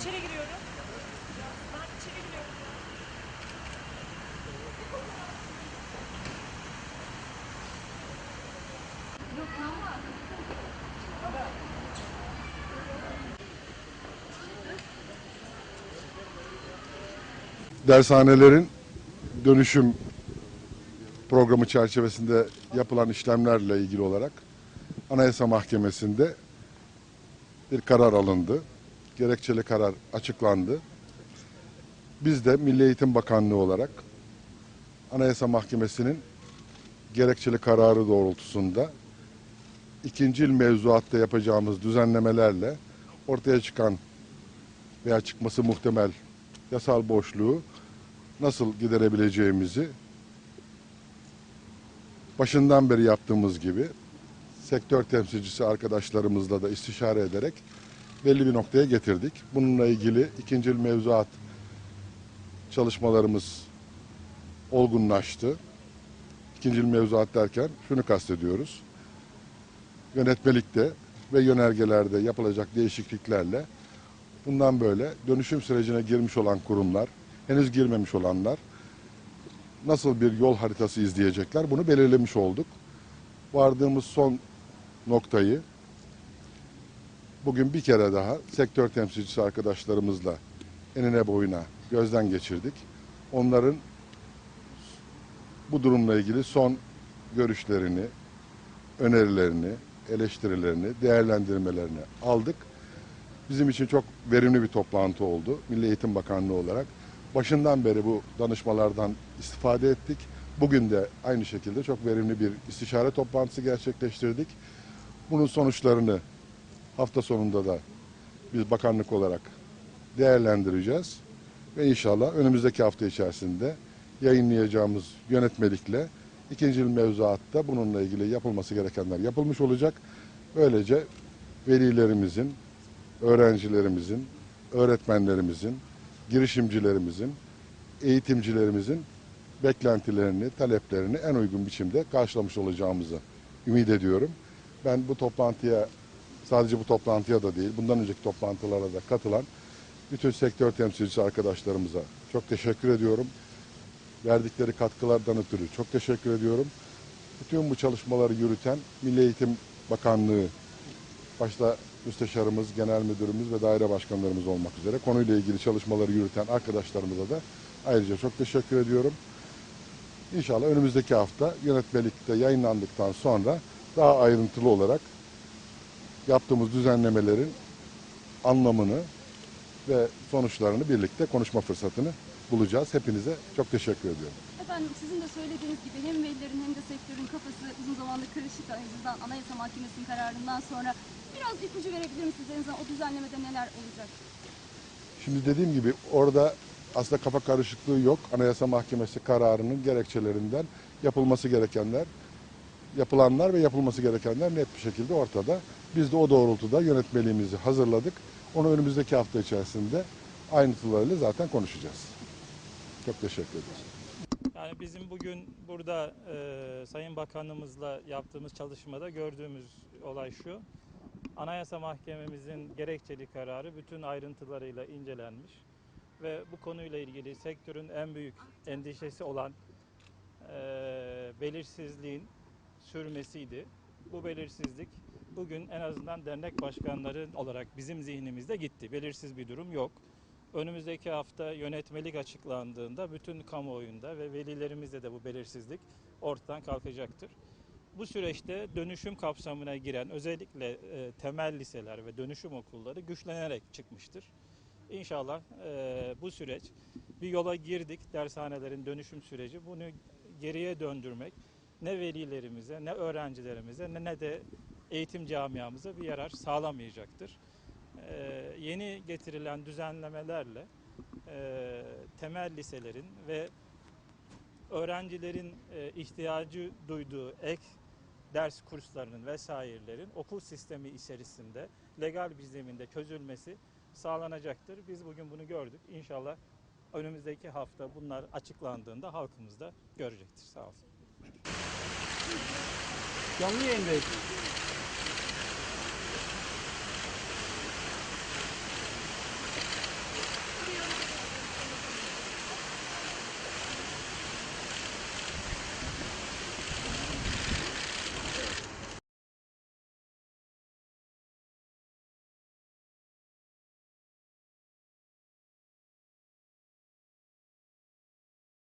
içeri giriyorum. Ben içeri giriyorum. dershanelerin dönüşüm programı çerçevesinde yapılan işlemlerle ilgili olarak Anayasa Mahkemesi'nde bir karar alındı. Gerekçeli karar açıklandı. Biz de Milli Eğitim Bakanlığı olarak Anayasa Mahkemesi'nin gerekçeli kararı doğrultusunda ikinci il mevzuatta yapacağımız düzenlemelerle ortaya çıkan veya çıkması muhtemel yasal boşluğu nasıl giderebileceğimizi başından beri yaptığımız gibi sektör temsilcisi arkadaşlarımızla da istişare ederek belli bir noktaya getirdik. Bununla ilgili ikinci mevzuat çalışmalarımız olgunlaştı. İkinci mevzuat derken şunu kastediyoruz. Yönetmelikte ve yönergelerde yapılacak değişikliklerle bundan böyle dönüşüm sürecine girmiş olan kurumlar, henüz girmemiş olanlar nasıl bir yol haritası izleyecekler bunu belirlemiş olduk. Vardığımız son noktayı bugün bir kere daha sektör temsilcisi arkadaşlarımızla enine boyuna gözden geçirdik. Onların bu durumla ilgili son görüşlerini, önerilerini, eleştirilerini, değerlendirmelerini aldık. Bizim için çok verimli bir toplantı oldu. Milli Eğitim Bakanlığı olarak. Başından beri bu danışmalardan istifade ettik. Bugün de aynı şekilde çok verimli bir istişare toplantısı gerçekleştirdik. Bunun sonuçlarını hafta sonunda da biz bakanlık olarak değerlendireceğiz. Ve inşallah önümüzdeki hafta içerisinde yayınlayacağımız yönetmelikle ikinci yıl mevzuatta bununla ilgili yapılması gerekenler yapılmış olacak. Böylece velilerimizin, öğrencilerimizin, öğretmenlerimizin, girişimcilerimizin, eğitimcilerimizin beklentilerini, taleplerini en uygun biçimde karşılamış olacağımızı ümit ediyorum. Ben bu toplantıya sadece bu toplantıya da değil, bundan önceki toplantılara da katılan bütün sektör temsilcisi arkadaşlarımıza çok teşekkür ediyorum. Verdikleri katkılardan ötürü çok teşekkür ediyorum. Bütün bu çalışmaları yürüten Milli Eğitim Bakanlığı başta müsteşarımız, genel müdürümüz ve daire başkanlarımız olmak üzere konuyla ilgili çalışmaları yürüten arkadaşlarımıza da ayrıca çok teşekkür ediyorum. İnşallah önümüzdeki hafta yönetmelikte yayınlandıktan sonra daha ayrıntılı olarak yaptığımız düzenlemelerin anlamını ve sonuçlarını birlikte konuşma fırsatını bulacağız. Hepinize çok teşekkür ediyorum. Efendim sizin de söylediğiniz gibi hem velilerin hem de sektörün kafası uzun zamandır karışık en azından Anayasa Mahkemesi'nin kararından sonra biraz ipucu verebilir misiniz en azından o düzenlemede neler olacak? Şimdi dediğim gibi orada aslında kafa karışıklığı yok. Anayasa Mahkemesi kararının gerekçelerinden yapılması gerekenler, yapılanlar ve yapılması gerekenler net bir şekilde ortada. Biz de o doğrultuda yönetmeliğimizi hazırladık. Onu önümüzdeki hafta içerisinde ayrıntılarıyla zaten konuşacağız. Çok teşekkür ederiz. Yani bizim bugün burada e, Sayın Bakanımızla yaptığımız çalışmada gördüğümüz olay şu. Anayasa Mahkememizin gerekçeli kararı bütün ayrıntılarıyla incelenmiş ve bu konuyla ilgili sektörün en büyük endişesi olan e, belirsizliğin sürmesiydi. Bu belirsizlik bugün en azından dernek başkanları olarak bizim zihnimizde gitti. Belirsiz bir durum yok. Önümüzdeki hafta yönetmelik açıklandığında bütün kamuoyunda ve velilerimizde de bu belirsizlik ortadan kalkacaktır. Bu süreçte dönüşüm kapsamına giren özellikle e, temel liseler ve dönüşüm okulları güçlenerek çıkmıştır. İnşallah e, bu süreç bir yola girdik dershanelerin dönüşüm süreci. Bunu geriye döndürmek ne velilerimize ne öğrencilerimize ne, ne de eğitim camiamıza bir yarar sağlamayacaktır. Ee, yeni getirilen düzenlemelerle e, temel liselerin ve öğrencilerin e, ihtiyacı duyduğu ek ders kurslarının vesairelerin okul sistemi içerisinde legal bir zeminde çözülmesi sağlanacaktır. Biz bugün bunu gördük. İnşallah önümüzdeki hafta bunlar açıklandığında halkımız da görecektir. Sağ olsun. 영리인데.